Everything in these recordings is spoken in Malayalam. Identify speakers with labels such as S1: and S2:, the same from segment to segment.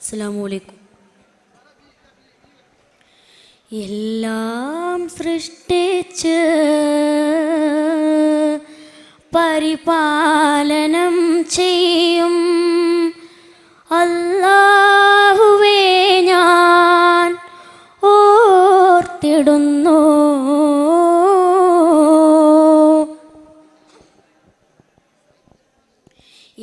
S1: അസ്സലാമലൈക്കും എല്ലാം സൃഷ്ടിച്ച് പരിപാലനം ചെയ്യും. അല്ലാഹുവേ ഞാൻ ഓർത്തിടുന്നു.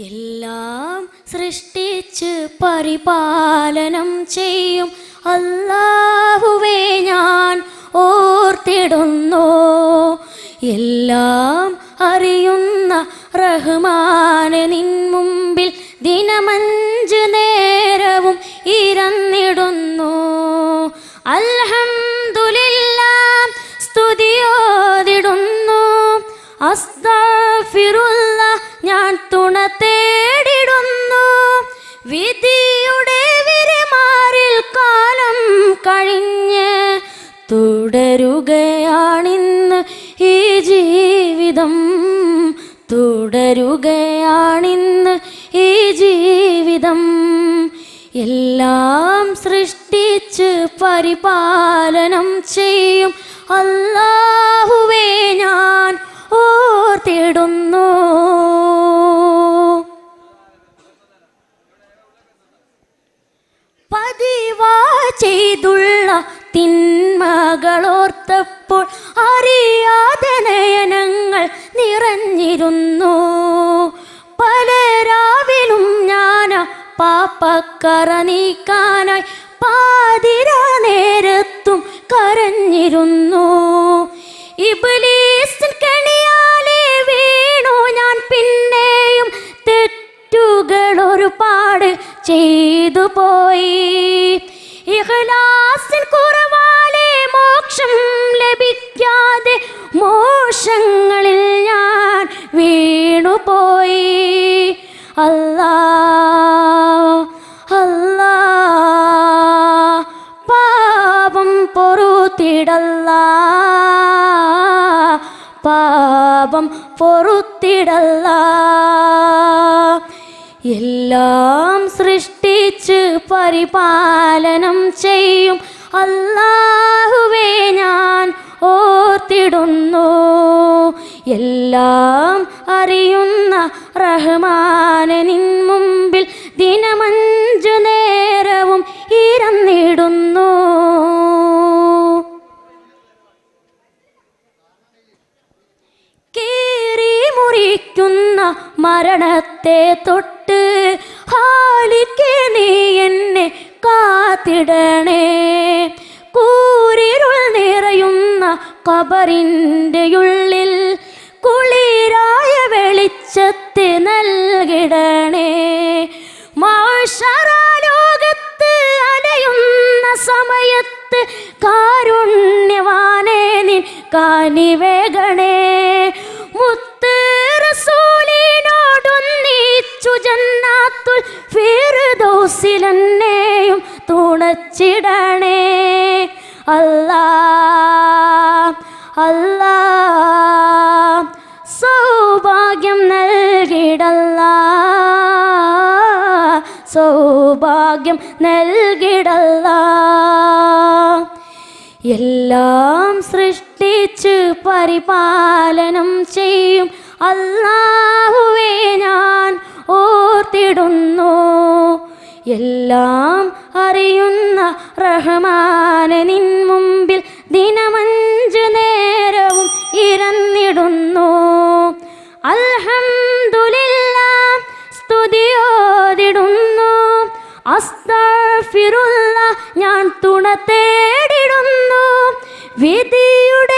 S1: എല്ലാം സൃഷ്ടിച്ച് പരിപാലനം ചെയ്യും. അല്ലാഹുവേ ഞാൻ ഓർത്തിടുന്നു. എല്ലാം അറിയുന്ന റഹ്മാന് നിൻ മുമ്പിൽ ദിനമഞ്ച് നേരവും ഇരന്നിടുന്നു. അൽഹംദുലില്ലാ സ്തുതിയോതിടുന്നു. അസ്താഫിറുള്ള തുടരുകയാണിന്ന് ഈ ജീവിതം. തുടരുകയാണിന്ന് ഈ ജീവിതം. എല്ലാം സൃഷ്ടിച്ച് പരിപാലനം ചെയ്യും. അല്ലാഹുവേ ഞാൻ ഓർത്തിടുന്നു. പതിവാ ചെയ്തുള്ള തിന്മകളോർത്തപ്പോൾ അറിയാതെ നയനങ്ങൾ നിറഞ്ഞിരുന്നു. പല രാവിലും ഞാൻ പാപ്പക്കറ നീക്കാനായി പാതിര നേരത്തും കരഞ്ഞിരുന്നു. ഇബിലീസ് കണിയാലെ വീണു ഞാൻ പിന്നെയും തെറ്റുകൾ ഒരുപാട് ചെയ്തു പോയി. ഇഖ്ലാസിൻ കുറവാലെ മോക്ഷം ലഭിക്കാതെ മോശങ്ങളിൽ ഞാൻ വീണുപോയി അല്ലാ അല്ലാ പാപം പൊറുത്തിടല്ല. എല്ലാം സൃഷ്ടിച്ച് പരിപാലനം ചെയ്യും. അല്ലാഹുവേ ഞാൻ ഓർത്തിടുന്നു. എല്ലാം അറിയുന്ന റഹ്മാനനിൻ മുമ്പിൽ ദിനമഞ്ചു നേരവും ഇരന്നിടുന്നു. മരണത്തെ തൊട്ട് ഹാലിക്ക് നീ എന്നെ കാത്തിടണേ. കൂരിരുൾ നിറയുന്ന കബറിന്റെ ഉള്ളിൽ കുളിരായ വെളിച്ചത്തെ നൽകിടണേ. മാഷറാലോകത്ത് അലയുന്ന സമയത്ത് കാരുണ്യവാനേ നീ കാനിവേഗണേ ജന്നാത്തുൽ ഫിർദൗസിലെന്നെയും തുണച്ചിടണേ അല്ലാ അല്ലാ സൗഭാഗ്യം നൽകിടല്ല. സൗഭാഗ്യം നൽകിടല്ല. എല്ലാം സൃഷ്ടിച്ച് പരിപാലനം ചെയ്യും അല്ലാഹുവേ ഞാൻ. ഓർത്തിടുന്നു എല്ലാം അറിയുന്ന റഹ്മാനെ നിൻ മുമ്പിൽ ദിനമഞ്ചു നേരവും ഇരന്നിടുന്നു. അൽഹംദുലില്ലാ സ്തുതിയോതിടുന്നു. അസ്തഫിറുള്ള ഞാൻ തുണ തേടിടുന്നു. വിധിയുടെ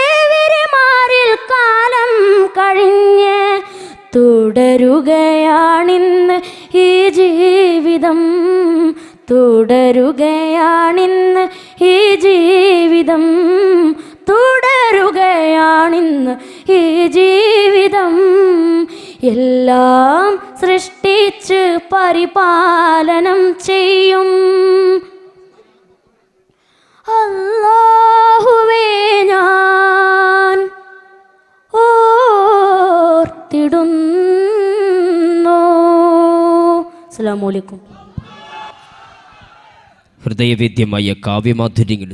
S1: തുടരുകയാണിന്ന് ഈ ജീവിതം. തുടരുകയാണിന്ന് ഈ ജീവിതം. തുടരുകയാണിന്ന് ഈ ജീവിതം. എല്ലാം സൃഷ്ടിച്ച് പരിപാലനം ചെയ്യും. ഓർത്തിടുന്നു അസ്സലാമു അലൈക്കും.
S2: ഹൃദയവേദ്യമായ കാവ്യമാധുര്യങ്ങൾ